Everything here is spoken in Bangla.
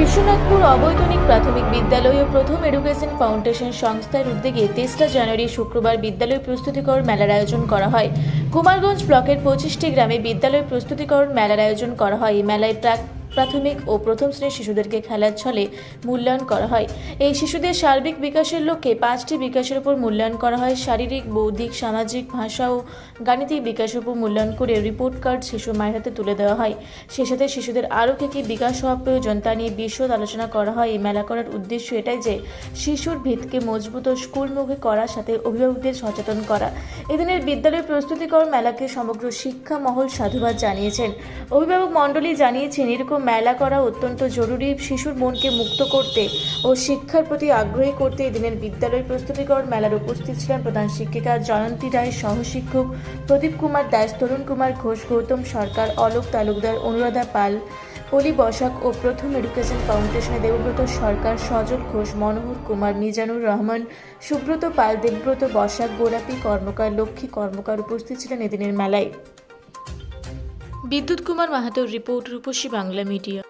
বিশ্বনাথপুর অবৈতনিক প্রাথমিক বিদ্যালয় ও প্রথম এডুকেশন ফাউন্ডেশন সংস্থার উদ্যোগে তেসরা জানুয়ারি শুক্রবার বিদ্যালয় প্রস্তুতিকরণ মেলার আয়োজন করা হয়। কুমারগঞ্জ ব্লকের পঁচিশটি গ্রামে বিদ্যালয় প্রস্তুতিকরণ মেলার আয়োজন করা হয়। এই মেলায় প্রাক প্রাথমিক ও প্রথম শ্রেণির শিশুদেরকে খেলার ছলে মূল্যায়ন করা হয়। এই শিশুদের সার্বিক বিকাশের লক্ষ্যে পাঁচটি বিকাশের উপর মূল্যায়ন করা হয়। শারীরিক, বৌদ্ধিক, সামাজিক, ভাষা ও গাণিতিক বিকাশের উপর মূল্যায়ন করে রিপোর্ট কার্ড শিশুর মায়ের হাতে তুলে দেওয়া হয়। সেই সাথে শিশুদের আরও কী কী বিকাশ হওয়া প্রয়োজন তা নিয়ে বিশদ আলোচনা করা হয়। এই মেলা করার উদ্দেশ্য এটাই যে শিশুর ভিতকে মজবুত ও স্কুলমুখী করার সাথে অভিভাবকদের সচেতন করা। এদিনের বিদ্যালয় প্রস্তুতিকরণ মেলাকে সমগ্র শিক্ষা মহল সাধুবাদ জানিয়েছেন। অভিভাবক মণ্ডলী জানিয়েছেন, এরকম মেলা করা অত্যন্ত জরুরি। শিশুর মনকে মুক্ত করতে ও শিক্ষার প্রতি আগ্রহী করতে এদিনের বিদ্যালয় প্রস্তুতিকরণ মেলার উপস্থিত ছিলেন প্রধান শিক্ষিকা জয়ন্তী রায়, সহশিক্ষক প্রদীপ কুমার দাস, তরুণ কুমার ঘোষ, গৌতম সরকার, অলোক তালুকদার, অনুরাধা পাল, পলি বসাক ও প্রথম এডুকেশন ফাউন্ডেশনের দেবব্রত সরকার, সজল ঘোষ, মনোহর কুমার, মিজানুর রহমান, সুব্রত পাল, দেবব্রত বসাক গোলাপী কর্মকার, লক্ষ্মী কর্মকার উপস্থিত ছিলেন এদিনের মেলায়। বিদ্যুৎ কুমার মাহাতোর রিপোর্ট রূপসী বাংলা মিডিয়া।